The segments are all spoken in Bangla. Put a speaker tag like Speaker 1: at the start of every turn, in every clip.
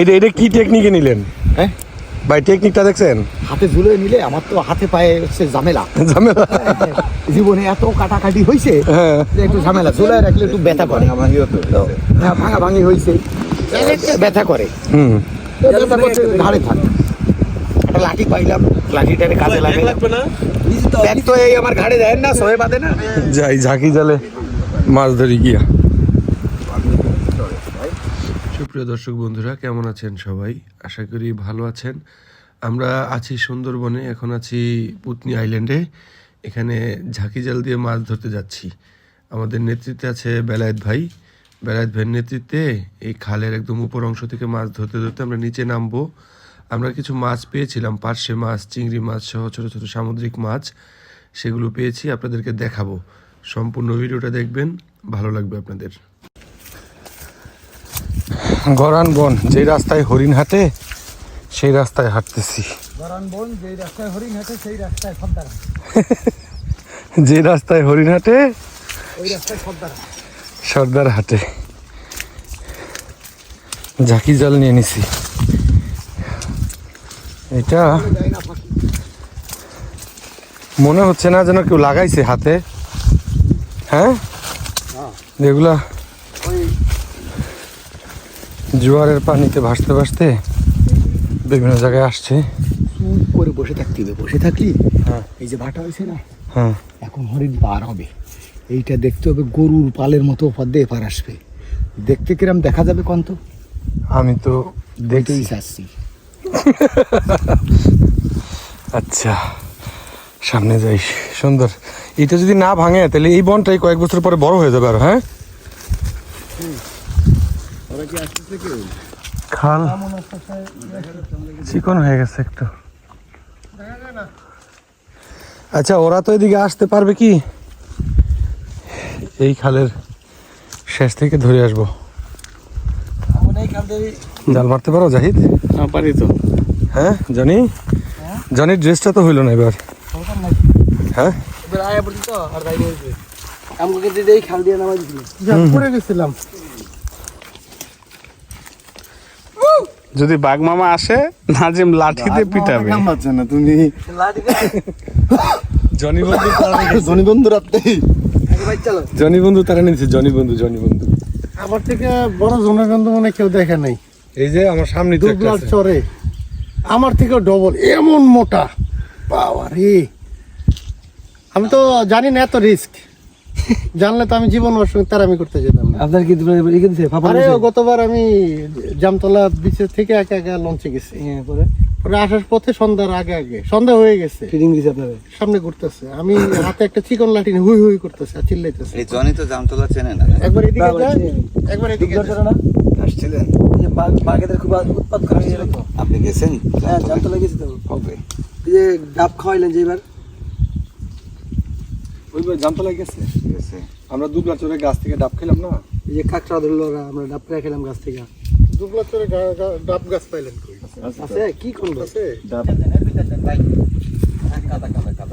Speaker 1: এটা এটা কি টেকনিকে নিলেন?
Speaker 2: হ্যাঁ?
Speaker 1: ভাই টেকনিকটা দেখছেন?
Speaker 2: হাতে ঝুলে নিলে আমার তো হাতে পায়ে হচ্ছে ঝামেলা।
Speaker 1: ঝামেলা।
Speaker 2: জীবনে এত কাটাকাটি হয়েছে
Speaker 1: হ্যাঁ।
Speaker 2: একটু ঝামেলা। ঝুলে রাখলে একটু ব্যথা করে। তো, হ্যাঁ ভাঙা ভাঙি হয়েছে ব্যথা করে।
Speaker 1: হুম।
Speaker 2: ঘাড়ে থাকে। একটা লাঠি পাইলাম। লাঠিটারে কাজে ব্যাগ তো এই আমার ঘাড়ে দেয় না সহে বাঁধে না।
Speaker 1: যাই ঝাঁকি জালে মাছ ধরি গিয়া। সুপ্রিয় দর্শক বন্ধুরা, কেমন আছেন সবাই? আশা করি ভালো আছেন। আমরা আছি সুন্দরবনে, এখন আছি পুতনি আইল্যান্ডে। এখানে ঝাঁকি জাল দিয়ে মাছ ধরতে যাচ্ছি। আমাদের নেতৃত্বে আছে বেলায়েত ভাই। বেলায়েত ভাইয়ের নেতৃত্বে এই খালের একদম উপর অংশ থেকে মাছ ধরতে ধরতে আমরা নিচে নামবো। আমরা কিছু মাছ পেয়েছিলাম পার্শে মাছ, চিংড়ি মাছ সহ ছোটো ছোটো সামুদ্রিক মাছ। সেগুলো পেয়েছি, আপনাদেরকে দেখাবো। সম্পূর্ণ ভিডিওটা দেখবেন, ভালো লাগবে আপনাদের। গরান বন যে রাস্তায় হরিণ হাঁটে সেই রাস্তায় হাঁটতেছি।
Speaker 2: বোন যে রাস্তায় হরিণ হাঁটে সেই রাস্তায়
Speaker 1: যে রাস্তায় হরিণ হাঁটে
Speaker 2: ওই রাস্তায় সর্দার
Speaker 1: সর্দার হাটে। ঝাঁকি জাল নিয়ে নিছি। এটা মনে হচ্ছে না যেন কেউ লাগাইছে হাতে। হ্যাঁ? যেগুলা জোয়ারের পানিতে ভাসতে ভাসতে বিভিন্ন জায়গায় আসছে।
Speaker 2: চুপ করে বসে থাকতে হবে। বসে থাকলি?
Speaker 1: হ্যাঁ।
Speaker 2: এই যে ভাটা হয়েছে না?
Speaker 1: হ্যাঁ।
Speaker 2: এখন হরিণ পার হবে। এইটা দেখতে হবে গরুর পালের মতো ওপার দিয়ে পার আসবে। দেখতে কিরম দেখা যাবে কন্ত?
Speaker 1: আমি তো দেখি
Speaker 2: দেখতেই চাচ্ছি
Speaker 1: আচ্ছা সামনে যাই। সুন্দর। এটা যদি না ভাঙে তাহলে এই বনটাই কয়েক বছর পরে বড় হয়ে যাবে আর হ্যাঁ
Speaker 2: ওরা কি আসতেছে কেউ
Speaker 1: খাল। চিকন হয়ে গেছে একটু। আচ্ছা ওরা তো এদিকে আসতে পারবে কি? এই খালের শেষ থেকে ধরে আসব। জাল মারতে পারো জাহিদ?
Speaker 2: পারি তো।
Speaker 1: হ্যাঁ জনি। জনির ড্রেসটা তো হইল না এবার। হ্যাঁ?
Speaker 2: এবার আয়া পড়ছি তো আর বাইরে আমাকে দিদি এই খাল দিয়ে নামাই দিছিল। পড়ে গেছিলাম।
Speaker 3: যদি বাঘ মামা আসে নাজিম লাঠি দিয়ে পিটাবে।
Speaker 4: কামাচ্ছে না তুমি
Speaker 1: জনি বন্ধু তারা
Speaker 4: জনি বন্ধু রাত্রেই
Speaker 2: ভাই
Speaker 1: জনি বন্ধু তারা নিয়েছে জনি বন্ধু জনি বন্ধু।
Speaker 4: আমার থেকে বড় জনগণ মানে কেউ দেখে নাই।
Speaker 1: এই যে আমার সামনে
Speaker 4: দুবলার চরে। আমার থেকে ডবল এমন মোটা। বাবা রে আমি তো জানি না এত রিস্ক। জানলে তো আমি জীবন ওর সঙ্গে তারামি করতে যেতাম। না
Speaker 2: আপনার কি রেখে দিছে
Speaker 4: আরে গতবার আমি জামতলা বিচের থেকে একা একা লঞ্চে গেছি।
Speaker 2: পরে?
Speaker 4: পরে আসার পথে সন্ধ্যার আগে আগে। সন্ধ্যা হয়ে গেছে।
Speaker 2: ফিডিং দিছে আপনার
Speaker 4: সামনে ঘুরতেছে। আমি হাতে একটা চিকন লাঠি হুই হুই করতেছে আর চিল্লাইতেছে।
Speaker 5: এই জনি তো জামতলা চেনে না।
Speaker 4: একবার এদিকে একবার এদিকে যা।
Speaker 2: না
Speaker 5: আসছিলেন।
Speaker 2: বাঘেদের খুব উৎপাত করে এরকম
Speaker 5: আপনি গেছেন?
Speaker 2: হ্যাঁ জানতে লেগেছে তো।
Speaker 5: হবে
Speaker 2: যে ডাব খাওয়াইলেন যে এবার?
Speaker 1: ওইবার জামতলা গেছে?
Speaker 5: গেছে।
Speaker 1: আমরা দুবলা চোরে গাছ থেকে ডাব খেলাম না?
Speaker 2: এই যে কাঁকড়া ধরলো ওরা আমরা ডাব পেয়ে খেলাম গাছ থেকে।
Speaker 4: দুবলা গা- ডাব গাছ পাইলেন কই?
Speaker 2: আছে কি করব
Speaker 4: আছে।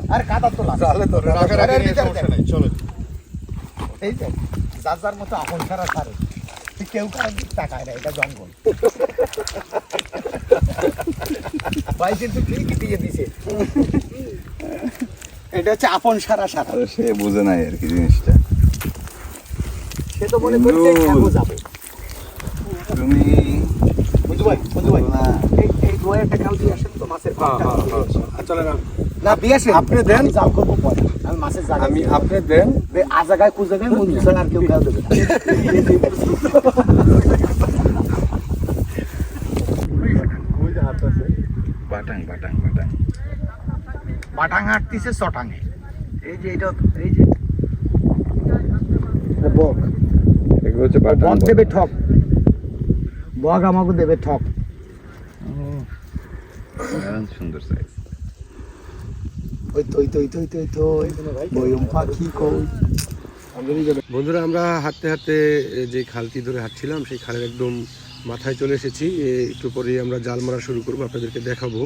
Speaker 2: আর কাদা তো লাগে
Speaker 4: রাগারাগি নিয়ে সমস্যা নাই, চলো
Speaker 2: এই যে যার যার মতো আপন ছাড়া ছাড়ে। কেউ কারোর দিক তাকায় না এটা জঙ্গল। ভাই কিন্তু ঠিক দিয়ে দিছে। এটা হচ্ছে আপন সারা সারা।
Speaker 5: সে বুঝে নাই আর কি জিনিসটা।
Speaker 2: সে তো মনে করছে যাবে।
Speaker 5: তুমি
Speaker 2: বুঝু ভাই বুঝু ভাই
Speaker 5: না।
Speaker 2: এই একটা কাল দিয়ে আসেন তো মাছের
Speaker 1: চলে না
Speaker 2: না দিয়ে আসেন।
Speaker 1: আপনি দেন।
Speaker 2: জাল করব পরে। আমি মাছের জাল
Speaker 1: আমি আপনি দেন।
Speaker 2: আ জায়গায় কু জায়গায় মঞ্জু ছাড়া আর কেউ খেয়াল দেবে না।
Speaker 5: বাটাং বাটাং বাটাং।
Speaker 2: বাটাং হাঁটতিছে চটাঙে। এই যে এটা এই যে। বক।
Speaker 5: এগুলো হচ্ছে
Speaker 2: বক দেবে ঠক। বক আমাকে দেবে ঠক।
Speaker 5: সুন্দর সাইজ
Speaker 1: বন্ধুরা আমরা হাঁটতে হাঁটতে যে খালটি ধরে হাঁটছিলাম সেই খালের একদম মাথায় চলে এসেছি। একটু পরেই আমরা জাল মারা শুরু করব আপনাদেরকে দেখাবো।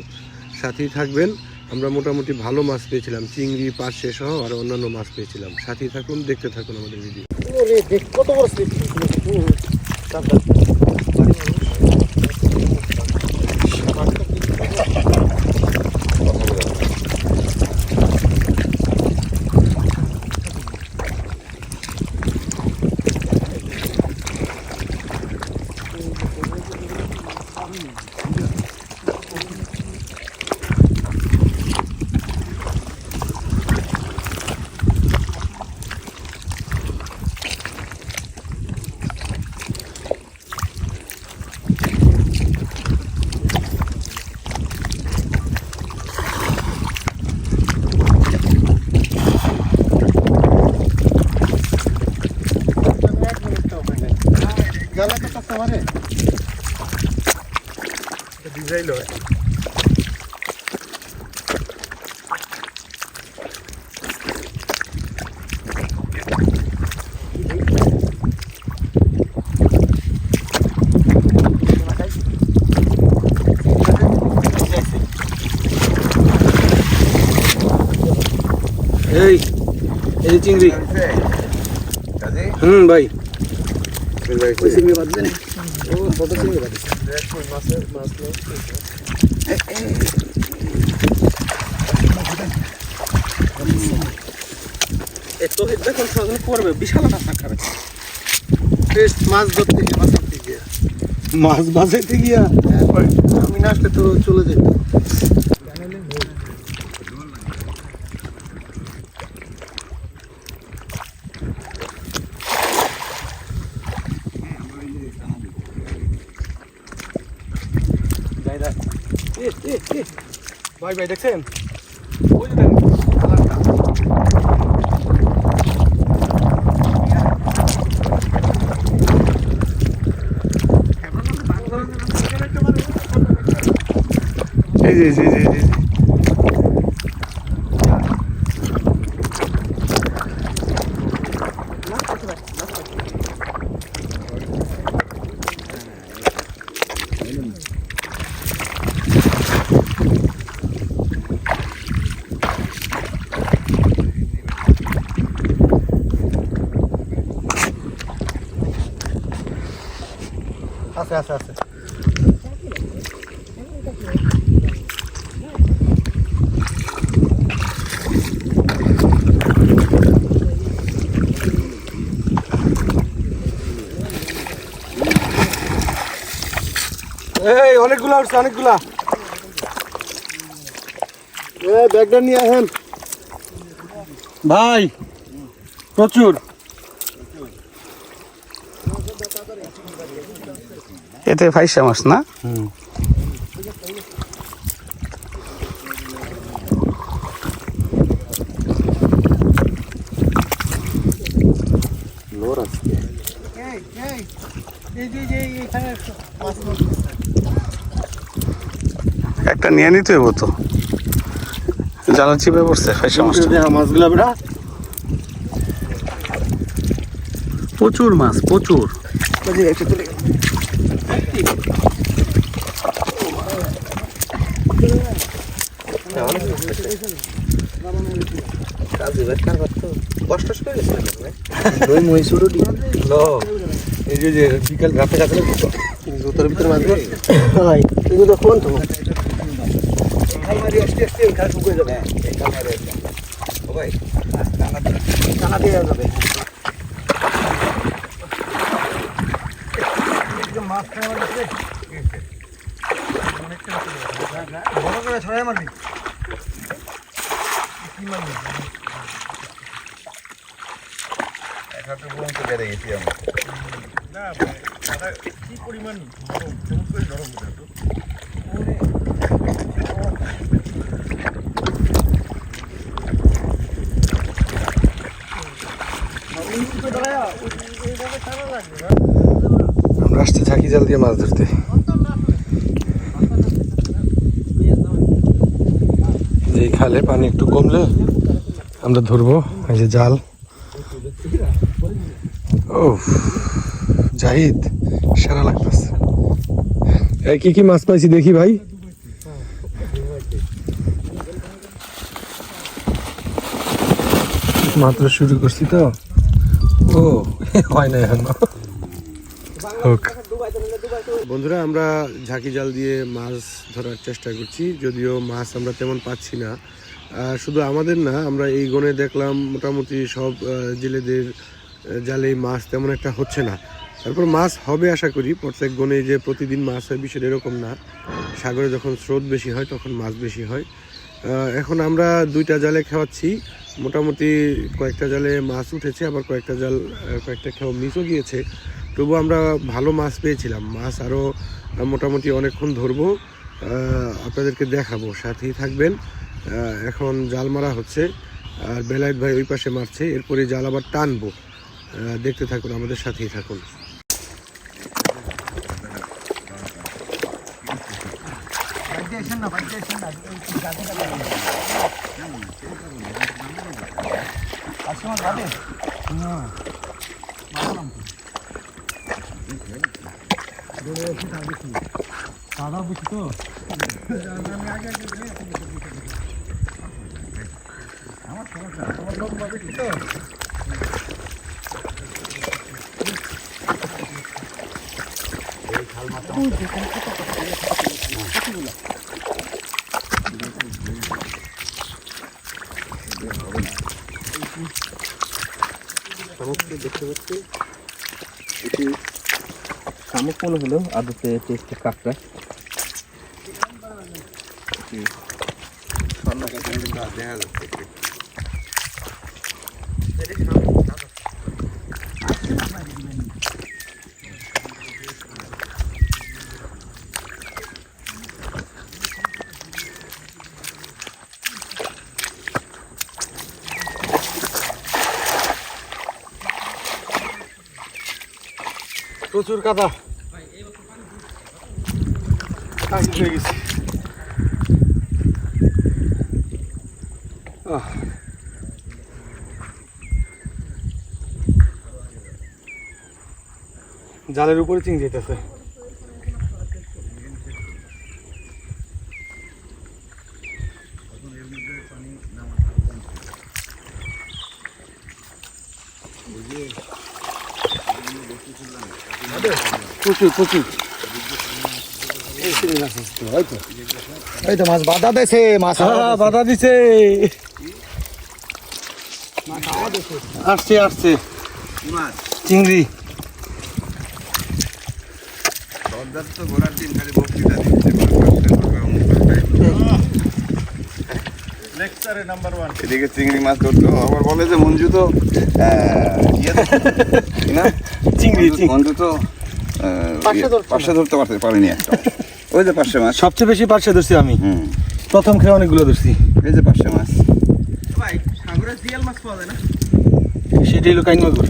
Speaker 1: সাথেই থাকবেন। আমরা মোটামুটি ভালো মাছ পেয়েছিলাম, চিংড়ি পাশে সহ আর অন্যান্য মাছ পেয়েছিলাম। সাথে থাকুন, দেখতে থাকুন আমাদের ভিডিও
Speaker 4: কত বড় স্লিপ
Speaker 1: এই এই চিংড়ি হুম ভাই ওই চিংড়ি বাদ দেন ও ছোট চিংড়ি বাদ
Speaker 3: তো দেখুন পড়বে বিশাল একটা খাবে
Speaker 5: বেশ মাছ ধরতে গিয়ে মাছ ধরতে গিয়ে।
Speaker 1: মাছ বাজাইতে গিয়া?
Speaker 5: আমি না আসলে তো চলে যেত
Speaker 1: ভাই ভাই দেখছেন?
Speaker 3: এই যে জি জি জি
Speaker 5: আছে
Speaker 1: এই অনেকগুলা উঠছে অনেকগুলা।
Speaker 5: এ ব্যাগটা নিয়ে আসেন।
Speaker 1: ভাই প্রচুর।
Speaker 3: এতে ফাইসা মাছ না?
Speaker 5: এই
Speaker 3: একটা নিয়ে নিতে হইব তো। জালা চিপে পড়ছে মাছটা
Speaker 1: মাছগুলা
Speaker 3: প্রচুর মাছ প্রচুর।
Speaker 1: একটা তুলে। এই যে যে বিকাল রাতে কাছে
Speaker 5: জুতোর ভিতরে মাছ ভাই এগুলো কোন তো
Speaker 1: খালমারি আসতে আসতে এই খাল শুকিয়ে যাবে এই খালমারি আসতে ও ভাই টানা দিয়ে যাবে। মাছ খাওয়া যাচ্ছে বড় করে ছড়াই মারবি। কি মারবি? এক হাতে পর্যন্ত বেড়ে গেছি আমরা কি পরিমাণ নরম কেমন করে নরম আমরা আসছি ঝাঁকি জাল দিয়ে মাছ ধরতে। এই খালে পানি একটু কমলে আমরা ধরবো, এই যে জাল। ও জাহিদ, সারা লাগতেছে। কি কি মাছ পাইছি দেখি ভাই। মাত্র শুরু করছি তো। ও, হয় না এখন। হোক। বন্ধুরা, আমরা ঝাঁকি জাল দিয়ে মাছ ধরার চেষ্টা করছি, যদিও মাছ আমরা তেমন পাচ্ছি না। শুধু আমাদের না, আমরা এই গনে দেখলাম মোটামুটি সব জেলেদের জালে মাছ তেমন একটা হচ্ছে না। তারপর মাছ হবে আশা করি, প্রত্যেক গনে যে প্রতিদিন মাছ হয় বিষয়টা এরকম না। সাগরে যখন স্রোত বেশি হয়, তখন মাছ বেশি হয়। এখন আমরা দুইটা জালে খাওয়াচ্ছি। মোটামুটি কয়েকটা জালে মাছ উঠেছে, আবার কয়েকটা জাল কয়েকটা খেয়েও মিসও গিয়েছে। তবু আমরা ভালো মাছ পেয়েছিলাম। মাছ আরও মোটামুটি অনেকক্ষণ ধরবো। আপনাদেরকে দেখাবো। সাথেই থাকবেন। এখন জাল মারা হচ্ছে। আর বেলায়ত ভাই ওই পাশে মারছে। এরপরে জাল আবার টানবো। দেখতে থাকুন, আমাদের সাথেই থাকুন। না 이렇게 다겠습니다 닫아보시고 정확히 느껴봤지?
Speaker 6: শামুক মনে হলো আদতে টেস্টে কাঁকড়া
Speaker 5: দেখা যাচ্ছে
Speaker 1: প্রচুর কাদা আহ, হয়ে গেছি। জালের উপরে চিং যেতেছে প্রচুর প্রচুর
Speaker 2: এই তো মাছ বাধা দেছে মাছ
Speaker 1: হ্যাঁ বাধা দিছে। আসছে আসছে। চিংড়ি।
Speaker 5: সর্দার তো ঘোরার দিন খালি বক্তৃতা এদিকে চিংড়ি মাছ ধরতো আবার বলে যে মঞ্জু তো ইয়ে
Speaker 1: চিংড়ি,
Speaker 5: মঞ্জু- তো ইয়ে,
Speaker 2: ধরতো
Speaker 5: পারেনি একটা। ওই যে পার্শে মাছ।
Speaker 1: সবচেয়ে বেশি পার্শ্বে ধরছি আমি।
Speaker 5: হুম।
Speaker 1: প্রথম খেয়ে অনেকগুলো ধরছি।
Speaker 5: এই যে পার্শে মাছ।
Speaker 1: সেটাই হলো কাইন মাগুর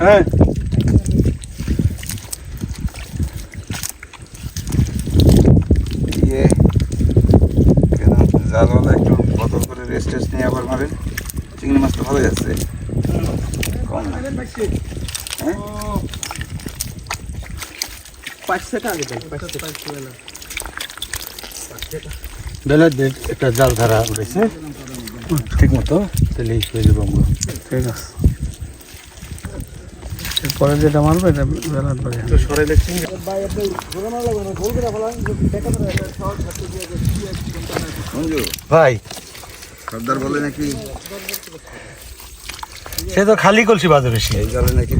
Speaker 1: হ্যাঁ।
Speaker 5: ইয়ে জালওয়ালা একটু বদল করে রেস্ট টেস্ট নিয়ে আবার মারেন চিংড়ি মাছ তো ভালো যাচ্ছে কম না। হ্যাঁ?
Speaker 1: বেলার দিন একটা জাল ধারা উঠেছে ঠিক মতো তাহলে এই হয়ে যাব আমরা
Speaker 3: ঠিক আছে পরে যেটা মারবে এটা বেলার পরে
Speaker 1: তো সরাইলে চিংড়ি ভাই।
Speaker 5: সর্দার বলে নাকি?
Speaker 1: সে তো খালি কলসি বাজে বেশি।
Speaker 5: এই জালে নাকি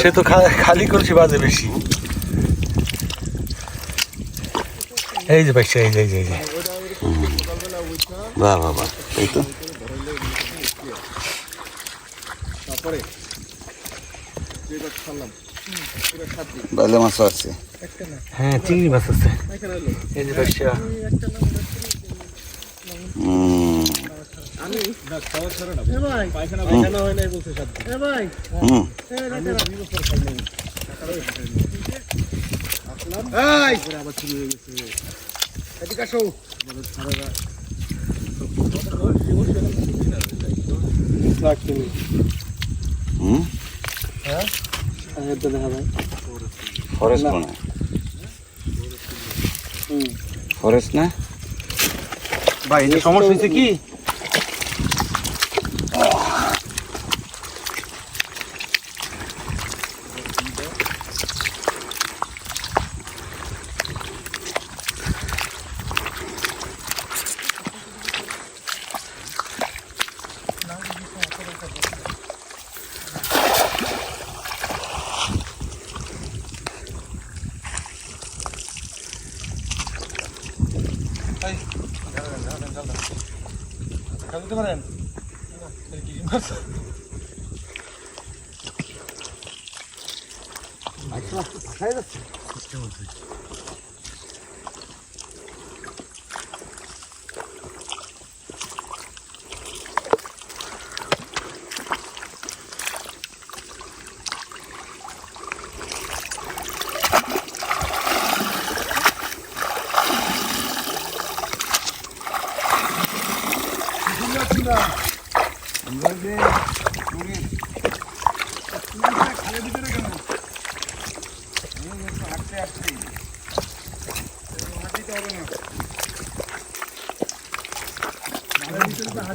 Speaker 1: সে তো খালি কলসি বাজে বেশি। এই যে পাইছে এই যে এই যে
Speaker 5: বাহ বাহ বাহ এই তো বাইলে মাছও আছে
Speaker 1: হ্যাঁ চিংড়ি মাছ আছে এই যে পাইছে
Speaker 5: হুম হুম হুম? ফরেস্ট মনে? ফরেস্ট না?
Speaker 1: ভাই সমস্যা হয়েছে কি? দিতে পারেন?
Speaker 5: আচ্ছা, আচ্ছা ভাষায় যাচ্ছে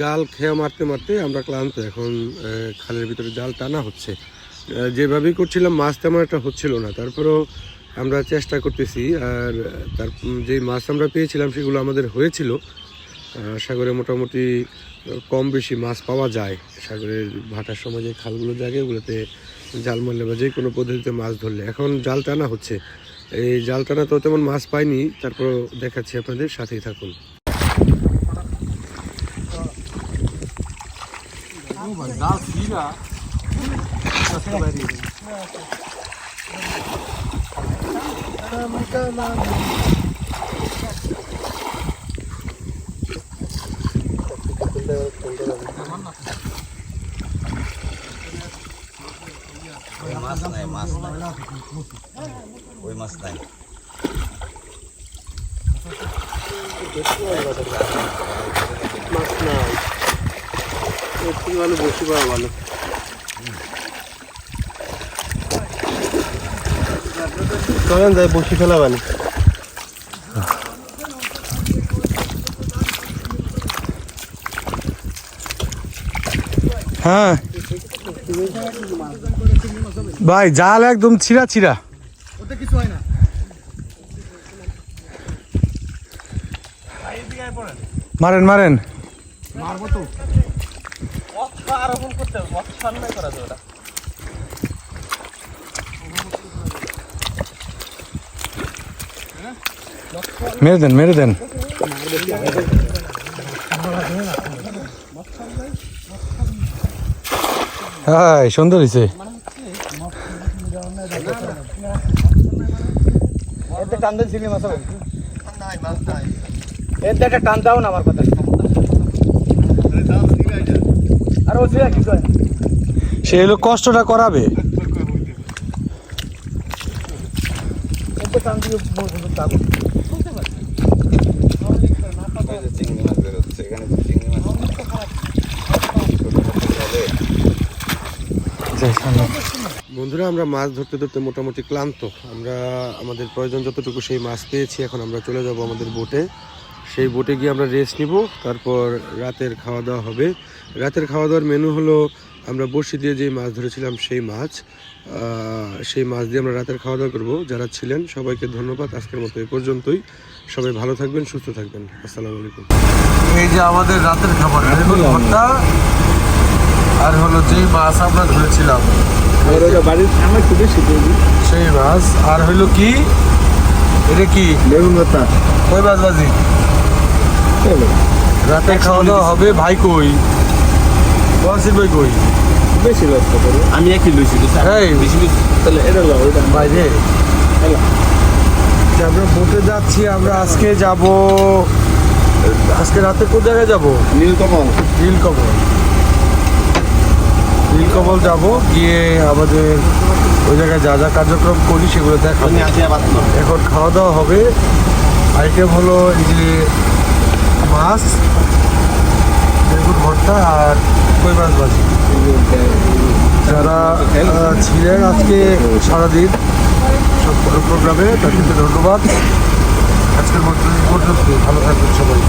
Speaker 1: জাল খেয়া মারতে মারতে আমরা ক্লান্ত, এখন খালের ভিতরে জাল টানা হচ্ছে। যেভাবেই করছিলাম, মাছ তেমন একটা হচ্ছিল না। তারপরেও আমরা চেষ্টা করতেছি, আর, তার যে মাছ আমরা পেয়েছিলাম, সেগুলো আমাদের হয়েছিল। সাগরে মোটামুটি কম বেশি মাছ পাওয়া যায়। সাগরের ভাটার সময় যে খালগুলো জাগে, ওগুলোতে জাল মারলে বা যে কোনো পদ্ধতিতে মাছ ধরলে। এখন জাল টানা হচ্ছে। এই জাল টানা তো তেমন মাছ পাইনি তারপর দেখাচ্ছি আপনাদের, সাথেই থাকুন।
Speaker 7: মাছ নাই মাছ নাই ওই মাছ নাই
Speaker 1: ভালো বসি পাওয়া ভালো।
Speaker 5: চলেন যাই বসি ফেলা বানি
Speaker 2: হ্যাঁ। ভাই জাল একদম ছিঁড়া ছিঁড়া। মারেন মারেন। মেরে দেন মেরে দেন। হ্যাঁ সুন্দর হয়েছে
Speaker 5: টান দেন চিংড়ি মাছ হবে। নাই মাছ নাই এতে একটা টান দাও না আমার কথা আর ও ছিল কি কয়
Speaker 2: সে হলো কষ্টটা করাবে।
Speaker 1: বন্ধুরা আমরা মাছ ধরতে ধরতে মোটামুটি ক্লান্ত। আমরা আমাদের প্রয়োজন যতটুকু সেই মাছ পেয়েছি এখন আমরা চলে যাব আমাদের বোটে সেই বোটে গিয়ে আমরা রেস্ট নিব তারপর রাতের খাওয়া দাওয়া হবে। রাতের খাওয়া দাওয়ার মেনু হলো আমরা বড়শি দিয়ে যে মাছ ধরেছিলাম সেই মাছ। সেই মাছ দিয়ে আমরা রাতের খাওয়া দাওয়া করব। যারা ছিলেন সবাইকে ধন্যবাদ। আজকের মতো এ পর্যন্তই। সবাই ভালো থাকবেন সুস্থ থাকবেন। আসসালামু আলাইকুম।
Speaker 8: এই যে আমাদের রাতের খাবার আর হলো যেই মাছ আমরা ধরেছিলাম। সেই মাছ। আর হইল কি? এটা কি?
Speaker 3: বেগুন ভর্তা।
Speaker 8: কই মাছ বাজি? রাতে খাওয়া দাওয়া হবে ভাই কই? বলছি ভাই কই?
Speaker 3: বেশি করব আমি একই লইছি। বেশি তাহলে এটা লো ওইটা
Speaker 8: ভাই রে। আমরা বোটে যাচ্ছি আমরা আজকে যাব আজকে রাতে কোন জায়গায় যাব?
Speaker 3: নীলকমল।
Speaker 8: নীলকমল। নীলকমল যাব গিয়ে আমাদের ওই জায়গায় যা যা কার্যক্রম করি সেগুলো দেখাবো।
Speaker 3: আমি আছি আবার
Speaker 8: এখন খাওয়া দাওয়া হবে। আইটেম হলো এই যে মাছ, বেগুন ভর্তা আর কই মাছ ভাজি যারা ছিলেন আজকে সারাদিন সব প্রোগ্রামে, তাদেরকে ধন্যবাদ। আজকের মতো পর্যন্ত ভালো থাকবেন সবাই।